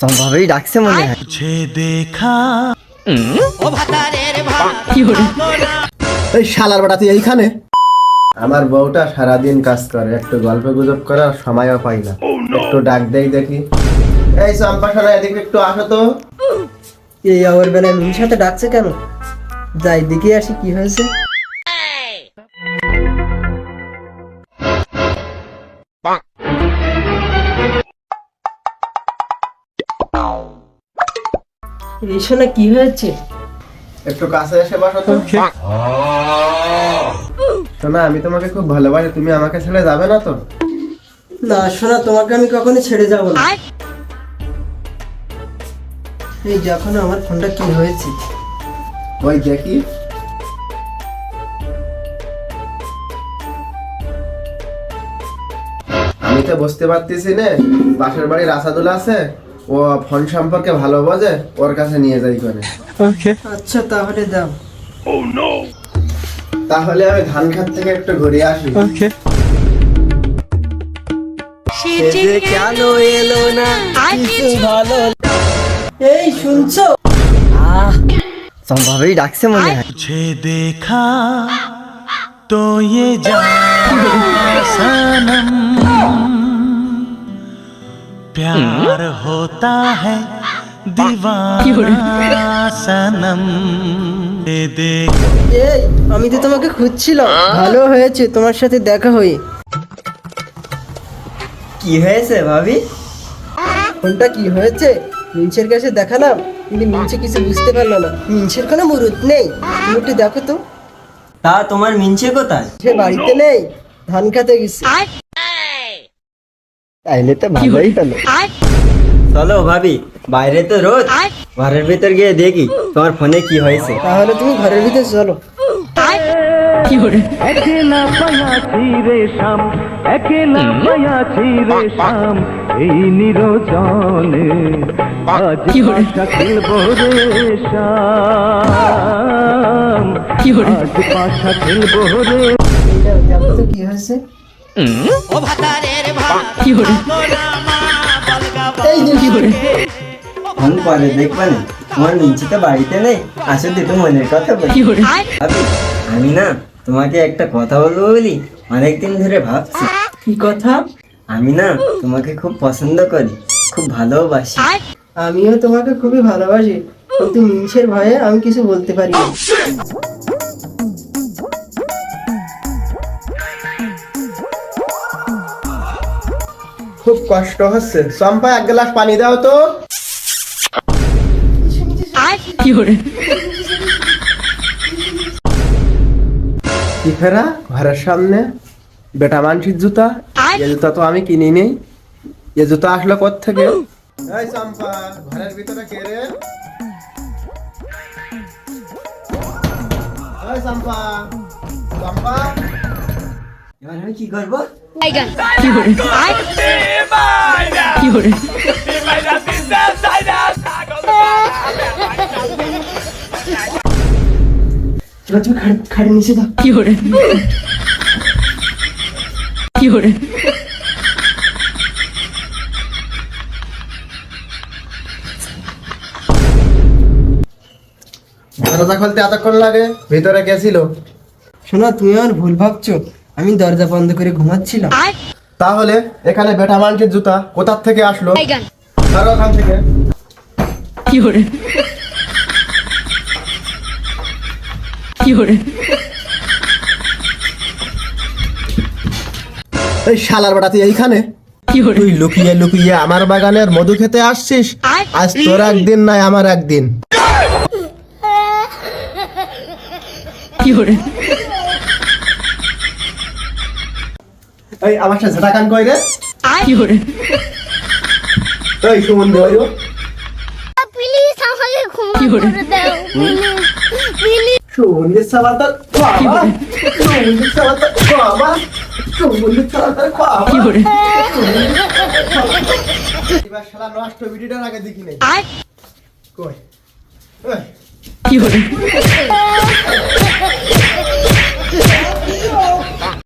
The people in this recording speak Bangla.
সম্ভাবেই ডাকছে মনে হয়। দেখা। এই শালার বেটা তুই এইখানে? আমার বউটা সারাদিন কাজ করে একটু গল্প গুজব করার সময়ও পাই না। একটু ডাক দেই দেখি। এই চম্পা সারা এদিকে একটু আসো তো। এই আওয়ার বেলায় মিনির সাথে ডাকছে কেন? যাই দেখি আসি কি হয়েছে। এই শোনা কি হয়েছে? একটু কাছে এসে বসো তো। শোনা আমি তোমাকে খুব ভালোবাসি তুমি আমাকে ছেড়ে যাবে না তো? না শোনা তোমাকে আমি কখনো ছেড়ে যাব না। এই যখন আমার ফোনটা কি হয়েছে? ওই দেখি আমি তো বুঝতে পারতেছি না পাশের বাড়ির আসাদুল আছে? ও ফোন সম্পর্কে ভালো বোঝে ওর কাছে নিয়ে যাই করে আচ্ছা তাহলে দাও তাহলে আমি ধান খাত থেকে একটু ঘুরে আসি সেজে কেন এলো না কিছু ভালো এই শুনছো আহ সম্ভবেই ডাকছে মনে হয় तुझे देखा तो ये जान सनम प्यार होता है दीवाना सनम ये देख এই আমি তো তোমাকে খুঁজছিলাম ভালো হয়েছে তোমার সাথে দেখা হয়ে কি হয়েছে ভাবি ফোনটা কি হয়েছে মিনছের কাছে দেখালাম কিন্তু মিনছে কিছু বুঝতে পারলো না মিনছের কোনো মুরুত নেই তুমি একটু দেখো তো তা তোমার মিনছে কোথায় সে বাড়িতে নেই ধান খেতে গেছে তাইলে তো ভালোই হলো? চলো ভাবি বাইরে তো রোদ। ঘরের ভিতর গিয়ে দেখি তোমার ফোনে কি হয়েছে। তাহলে তুমি ঘরের ভিতরে চলো। একলা পায়াছি রে শাম একলা পায়াছি রে শাম এই নিরজনে। আজ পাশা খেলব রে শাম। আজ পাশা খেলব রে এই তো কি এই কি ফোন পরে তোমার মিনছে তো বাড়িতে নেই আসো দুটো মনের কথা বলি। আমি না তোমাকে একটা কথা বলব বলি অনেকদিন ধরে ভাবছি। কি কথা? আমি না তোমাকে খুব পছন্দ করি খুব ভালোবাসি। আমিও তোমাকে খুবই ভালোবাসি কিন্তু মিনসের ভয়ে আমি কিছু বলতে পারি না। খুব কষ্ট হচ্ছে। চম্পা এক গ্লাস পানি দাও তো। কি ফেরা? ঘরের সামনে। বেটা মানসির জুতা। এ জুতা তো আমি কিনি নেই। এ জুতা আসলো থেকে চম্পা ঘরের ভিতরে কে রে? চম্পা চম্পা। এবার আমি কি করব? চলো খাড়ি খাড়ি নিচে দরজা খুলতে এতক্ষণ লাগে? ভিতরে গেছিল শোনো, তুমি আমার ভুল ভাবছ। আমি দরজা বন্ধ করে ঘুমাচ্ছিলাম। তাহলে এখানে বেটা মানসির জুতা কোথার থেকে আসলো? ধরো ওখান থেকে। এই শালার বেটা তুই এইখানে? তুই লুকিয়ে লুকিয়ে আমার বাগানের মধু খেতে আসছিস? আজ তোর একদিন নাই আমার একদিন। এই আমার সাথে ঝাঁটা কান কই রে এই সুমন ও। প্লিজ আমাকে ক্ষমা করে? দাও প্লিজ। সুমন্দির সাবার তোর বাবা সুমন্দির সাবার তোর বাবা। সুমন্দির সাবার তোর বাবা এবার শালা নষ্ট ভিডিওটার আগে দেখি নাই কই? এই,